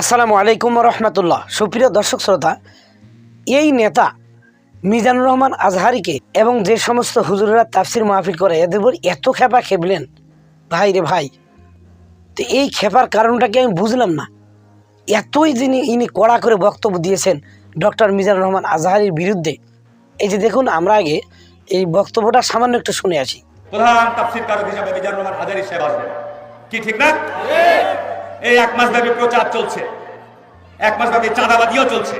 আসসালামু আলাইকুম রহমতুল্লাহ। সুপ্রিয় দর্শক শ্রোতা এই নেতা মিজানুর রহমান আজহারিকে এবং যে সমস্ত হুজুরেরা তাফসির মাহফিল করে এদের উপর এত খেপা খেপলেন। ভাই রে ভাই তো এই খেপার কারণটাকে আমি বুঝলাম না? এতই যিনি ইনি কড়া করে বক্তব্য দিয়েছেন ডক্টর মিজানুর রহমান আজহারির বিরুদ্ধে। এই যে দেখুন আমরা আগে এই বক্তব্যটা সামান্য একটু শুনে আসি। প্রধান তাফসির কারক হিসাবে মিজানুর রহমান হাজারি সাহেব আসবেন। কি ঠিক না? এই এক মাস ব্যাপী প্রচার চলছে। এক মাস ব্যাপী চাঁদাবাদিও চলছে।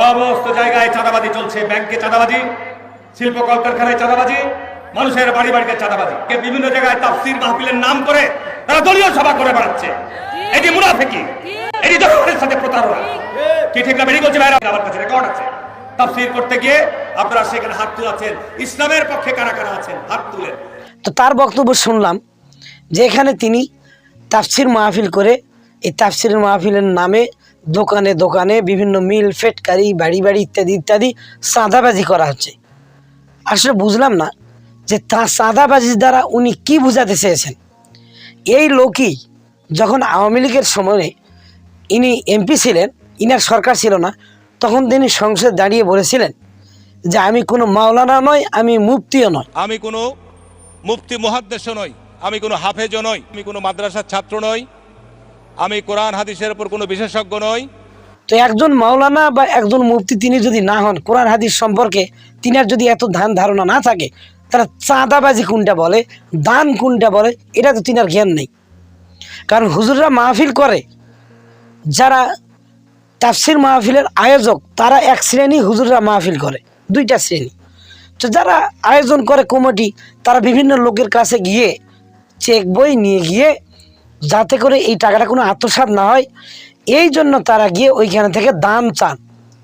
সমস্ত জায়গায় চাঁদাবাদি চলছে। ব্যাংকে চাঁদাবাজি, শিল্প কলকারখানায় চাঁদাবাজি, মানুষের বাড়ি বাড়িতে চাঁদাবাজি। বিভিন্ন জায়গায় তাফসির মাহফিলের নাম করে তারা দলীয় সভা করে বেড়াচ্ছে। এটি মুনাফিকি, এটি জনগণের সাথে প্রতারণা। কি ঠিক না বেরি বলছি ভাইরা আমার কাছে রেকর্ড আছে। তাফসির করতে গিয়ে আপনারা সেখানে হাত তুলেছেন। ইসলামের পক্ষে কারা কারা আছেন? হাত তুলেন। তো তার বক্তব্য শুনলাম। যে এখানে তিনি তাফসির মাহফিল করে, এই তাফসির মাহফিলের নামে দোকানে দোকানে বিভিন্ন মিল, ফেটকারি, বাড়ি বাড়ি ইত্যাদি ইত্যাদি চাঁদাবাজি করা হচ্ছে। আসলে বুঝলাম না যে তা চাঁদাবাজির দ্বারা উনি কি বোঝাতে চেয়েছেন। এই লোকই যখন আওয়ামী লীগের সময়ে ইনি এমপি ছিলেন, ইনার সরকার ছিল না, তখন তিনি সংসদে দাঁড়িয়ে বলেছিলেন যে আমি কোনো মাওলানা নয়, আমি মুফতিও নয়। আমি কোনো মুফতি, মহাদ্দেশও নই। আমি কোনো হাফেজও নই, আমি কোনো মাদ্রাসার ছাত্র নই, আমি কোরআন, হাদিসের উপর কোনো বিশেষজ্ঞ নই। তো একজন মাওলানা বা একজন মুফতি তিনি যদি না হন, কোরআন, হাদিস সম্পর্কে তিনার যদি এত ধান ধারণা না থাকে, তারা চাঁদাবাজি কোনটা বলে, দান কোনটা বলে, এটা তো তিনার জ্ঞান নেই। কারণ হুজুররা মাহফিল করে, যারা তাফসির মাহফিলের আয়োজক, তারা এক শ্রেণি হুজুররা মাহফিল করে, দুইটা শ্রেণি। তো যারা আয়োজন করে কমিটি, তারা বিভিন্ন লোকের কাছে গিয়ে চেক বই নিয়ে গিয়ে যাতে করে এই টাকাটা কোনো আত্মসাৎ না হয়, এই জন্য তারা গিয়ে ওইখানে থেকে দান চান।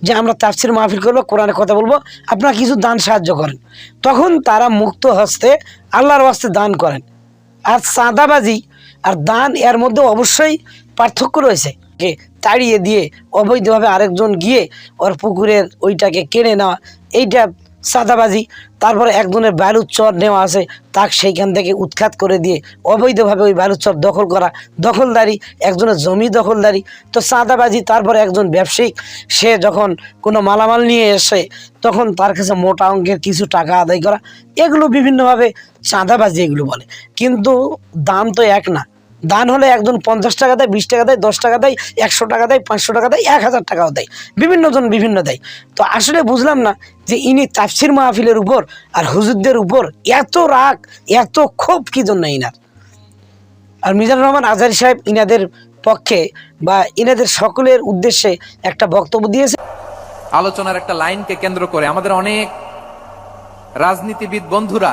যে আমরা তাফসির মাহফিল করব কোরআনে কথা বলব, আপনারা কিছু দান সাহায্য করেন। তখন তারা মুক্ত হস্তে আল্লাহর হস্তে দান করেন। আর চাঁদাবাজি আর দান এর মধ্যে অবশ্যই পার্থক্য রয়েছে। কে তাড়িয়ে দিয়ে অবৈধভাবে আরেকজন গিয়ে ওর পুকুরের ওইটাকে কেড়ে নেওয়া, এইটা সাদাবাজি। তারপরে একজনের বালুচর নেওয়া আছে, তাকে সেইখান থেকে উৎখাত করে দিয়ে অবৈধভাবে ওই বালুচর দখল করা। দখলদারি, একজনের জমি দখলদারি। তো চাঁদাবাজি তারপরে একজন ব্যবসায়িক, সে যখন কোনো মালামাল নিয়ে এসে, তখন তার কাছে মোটা অঙ্কের কিছু টাকা আদায় করা। এগুলো বিভিন্নভাবে চাঁদাবাজি এগুলো বলে। কিন্তু দাম তো এক না। দান হলে একজন পঞ্চাশ টাকা দেয়, বিশ টাকা দেয়, দশ টাকা দেয়, একশো টাকা দেয়, পাঁচশো টাকা দেয়, এক হাজার টাকাও দেয়। বিভিন্ন জন বিভিন্ন দেয়। তো আসলে বুঝলাম না যে ইনি তাফসির মাহফিলের উপর আর হুজুরদের উপর এত রাগ, এত ক্ষোভ কি জন্য ইনার? আর মিজানুর রহমান আজহারি সাহেব ইনাদের পক্ষে বা ইনাদের সকলের উদ্দেশ্যে একটা বক্তব্য দিয়েছে। আলোচনার একটা লাইনকে কেন্দ্র করে আমাদের অনেক রাজনীতিবিদ বন্ধুরা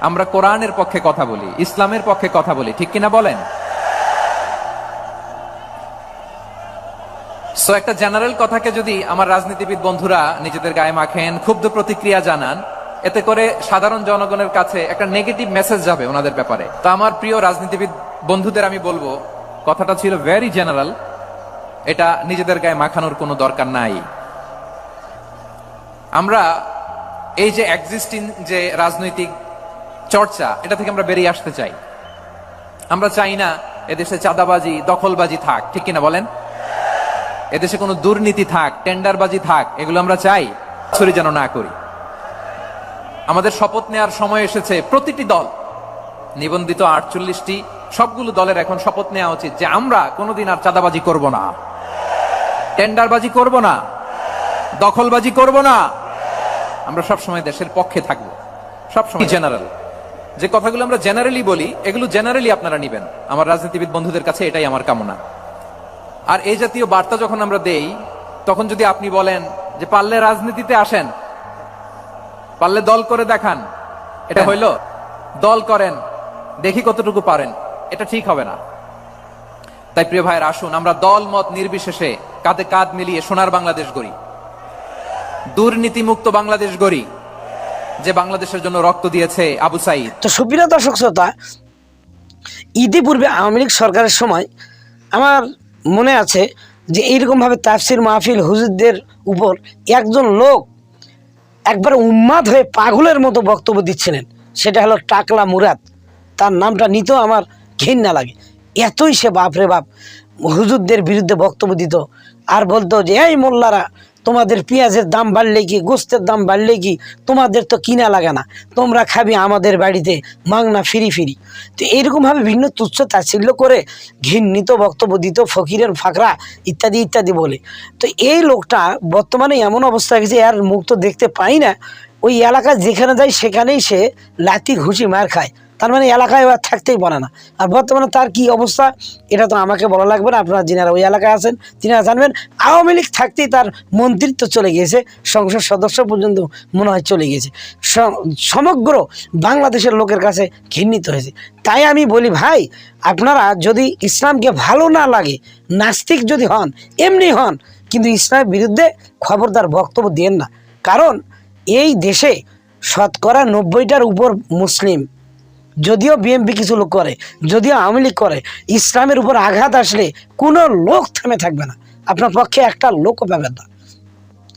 আমরা কোরআনের পক্ষে কথা বলি, ইসলামের পক্ষে কথা বলি, ঠিক কিনা বলেন? সো একটা জেনারেল কথাকে যদি আমার রাজনীতিবিদ বন্ধুরা নিজেদের গায়ে মাখেন, ক্ষুব্ধ প্রতিক্রিয়া জানান, এতে করে সাধারণ জনগণের কাছে একটা নেগেটিভ মেসেজ যাবে ওনাদের ব্যাপারে। তো আমার প্রিয় রাজনীতিবিদ বন্ধুদের আমি বলব, কথাটা ছিল ভেরি জেনারেল এটা নিজেদের গায়ে মাখানোর কোনো দরকার নাই। আমরা এই যে এক্সিস্টিং যে রাজনৈতিক চর্চা, এটা থেকে আমরা বেরিয়ে আসতে চাই। আমরা চাই না এদেশে চাঁদাবাজি, দখলবাজি থাক, ঠিক কিনা বলেন? এদেশে কোনো দুর্নীতি থাক, টেন্ডারবাজি থাক, এগুলো আমরা চাই ছড়ি যেন না করি। আমাদের শপথ নেওয়ার সময় এসেছে প্রতিটি দল, নিবন্ধিত আটচল্লিশটি, সবগুলো দলের এখন শপথ নেওয়া উচিত যে আমরা কোনোদিন আর চাঁদাবাজি করব না। টেন্ডারবাজি করব না, দখলবাজি করব না। আমরা সবসময় দেশের পক্ষে থাকব, সবসময় জেনারেল যে কথাগুলো আমরা জেনারেলি বলি এগুলো জেনারেলি আপনারা নিবেন। আমার রাজনীতিবিদ বন্ধুদের কাছে এটাই আমার কামনা। আর এই জাতীয় বার্তা যখন আমরা দেই তখন যদি আপনি বলেন যে পারলে রাজনীতিতে আসেন পারলে দল করে দেখান এটা হইল দল করেন দেখি কতটুকু পারেন এটা ঠিক হবে না। তাই প্রিয় ভাইয়ের আসুন আমরা দল মত নির্বিশেষে কাঁধে কাঁধ মিলিয়ে সোনার বাংলাদেশ গড়ি। দুর্নীতিমুক্ত বাংলাদেশ গড়ি। যে বাংলাদেশের জন্য রক্ত দিয়েছে আবু সাইদ। তো সুপ্রিয় দর্শক শ্রোতা, ইতিপূর্বে আওয়ামী লীগ সরকারের সময় আমার মনে আছে যে এইরকমভাবে তাফসির মাহফিল হুজুরদের উপর একজন লোক একবার উন্মাদ হয়ে পাগলের মতো বক্তব্য দিচ্ছিলেন। সেটা হলো টাকলা মুরাদ। তার নামটা নিতেও আমার ঘৃণা লাগে। এতই সে বাপরে বাপ হুজুরদের বিরুদ্ধে বক্তব্য দিত। আর বলতো যে, এই মোল্লারা তোমাদের পেঁয়াজের দাম বাড়লে কি, গোস্তের দাম বাড়লে কি, তোমাদের তো কিনা লাগে না। তোমরা খাবি আমাদের বাড়িতে, মাংনা ফিরি ফিরি। তো এইরকমভাবে ভিন্ন তুচ্ছ তাচ্ছিল্য করে ঘৃণিত বক্তব্য দিত ফকিরের ফাকরা, ইত্যাদি ইত্যাদি বলে। তো এই লোকটা বর্তমানে এমন অবস্থা গেছে, আর মুখ তো দেখতে পাই না। ওই এলাকা যেখানে যায়, সেখানেই সে লাতি ঘুষি, মার খায়। তার মানে এলাকায় আর থাকতেই পারে না। আর বর্তমানে তার কি অবস্থা, এটা তো আমাকে বলা লাগবে না, আপনারা যিনারা ওই এলাকায় আছেন, তিনারা জানবেন। আওয়ামী লীগ থাকতেই তার মন্ত্রিত্ব চলে গিয়েছে, সংসদ সদস্য পর্যন্ত মনে হয় চলে গিয়েছে। সমগ্র বাংলাদেশের লোকের কাছে ঘৃণিত হয়েছে। তাই আমি বলি, ভাই, আপনারা যদি ইসলামকে ভালো না লাগে, নাস্তিক যদি হন, এমনি হন, কিন্তু ইসলামের বিরুদ্ধে খবরদার বক্তব্য দেন না। কারণ এই দেশে শতকরা নব্বইটার উপর মুসলিম যদিও বিএমপি কিছু লোক করে, যদিও আওয়ামী লীগ করে, ইসলামের উপর আঘাত আসলে কোনো লোক থেমে থাকবে না। আপনার পক্ষে একটা লোকও পাবেন না।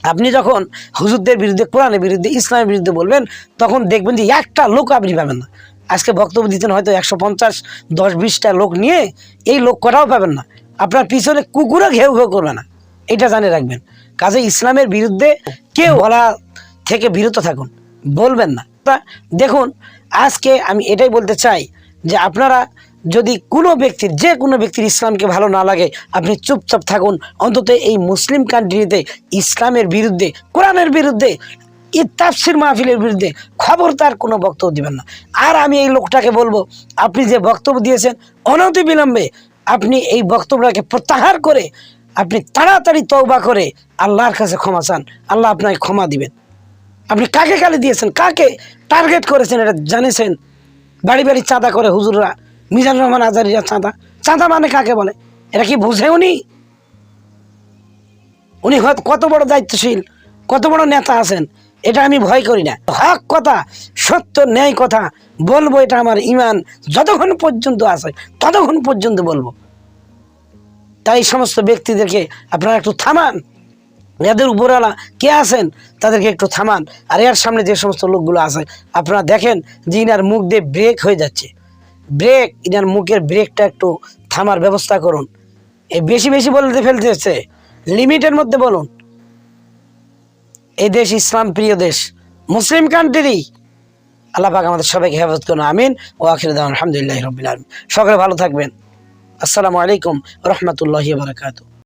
আপনি যখন হুজুরদের বিরুদ্ধে, কোরআনের বিরুদ্ধে, ইসলামের বিরুদ্ধে বলবেন, তখন দেখবেন যে একটা লোক আপনি পাবেন না। আজকে বক্তব্য দিতেন হয়তো একশো পঞ্চাশ দশ বিশটা লোক নিয়ে, এই লোক কটাও পাবেন না। আপনার পিছনে কুকুরও ঘেউ ঘেউ করবে না। এটা জানে রাখবেন। কাজে ইসলামের বিরুদ্ধে কেউ বলা থেকে বিরত থাকুন। বলবেন না। দেখুন আজকে আমি এটাই বলতে চাই যে আপনারা যদি কোনো ব্যক্তির যে কোনো ব্যক্তির ইসলামকে ভালো না লাগে, আপনি চুপচাপ থাকুন। অন্তত এই মুসলিম কান্ট্রিতে ইসলামের বিরুদ্ধে, কোরআনের বিরুদ্ধে ই তাফসির মাহফিলের বিরুদ্ধে খবর তার কোনো বক্তব্য দিবেন না। আর আমি এই লোকটাকে বলব, আপনি যে বক্তব্য দিয়েছেন, অনতি বিলম্বে আপনি এই বক্তব্যটাকে প্রত্যাহার করে, আপনি তাড়াতাড়ি তওবা করে আল্লাহর কাছে ক্ষমা চান। আল্লাহ আপনাকে ক্ষমা দিবেন। আপনি কাকে কালে দিয়েছেন? কাকে টার্গেট করেছেন এটা জানেছেন? বাড়ি বাড়ি চাঁদা করে হুজুররা, মিজানুর রহমান আজারিরা চাঁদা। চাঁদা মানে কাকে বলে? এটা কি বুঝে উনি? উনি কত বড় দায়িত্বশীল, কত বড় নেতা আছেন, এটা আমি ভয় করি না। হক কথা, সত্য, ন্যায় কথা, বলব এটা আমার ইমান। যতক্ষণ পর্যন্ত আছে, ততক্ষণ পর্যন্ত বলব। তাই সমস্ত ব্যক্তিদেরকে আপনারা একটু থামান। যাদের উপরওয়ালা কে আছেন? তাদেরকে একটু থামান। আর এর সামনে যে সমস্ত লোকগুলো আছে, আপনারা দেখেন যে ইনার মুখ দিয়ে ব্রেক হয়ে যাচ্ছে। ব্রেক ইনার মুখের ব্রেকটা একটু থামার ব্যবস্থা করুন। এই বেশি বেশি বলতে ফেলতে ফেলতেছে। লিমিটের মধ্যে বলুন। এই দেশ ইসলাম প্রিয় দেশ। মুসলিম কান্ট্রি আল্লাহ পাক আমাদের সবাইকে হেফাজত করুন। আমিন। ও আখির আলহামদুলিল্লাহ রবিল আলম সকলে ভালো থাকবেন। আসসালামু আলাইকুম রহমতুল্লাহ বারকাতু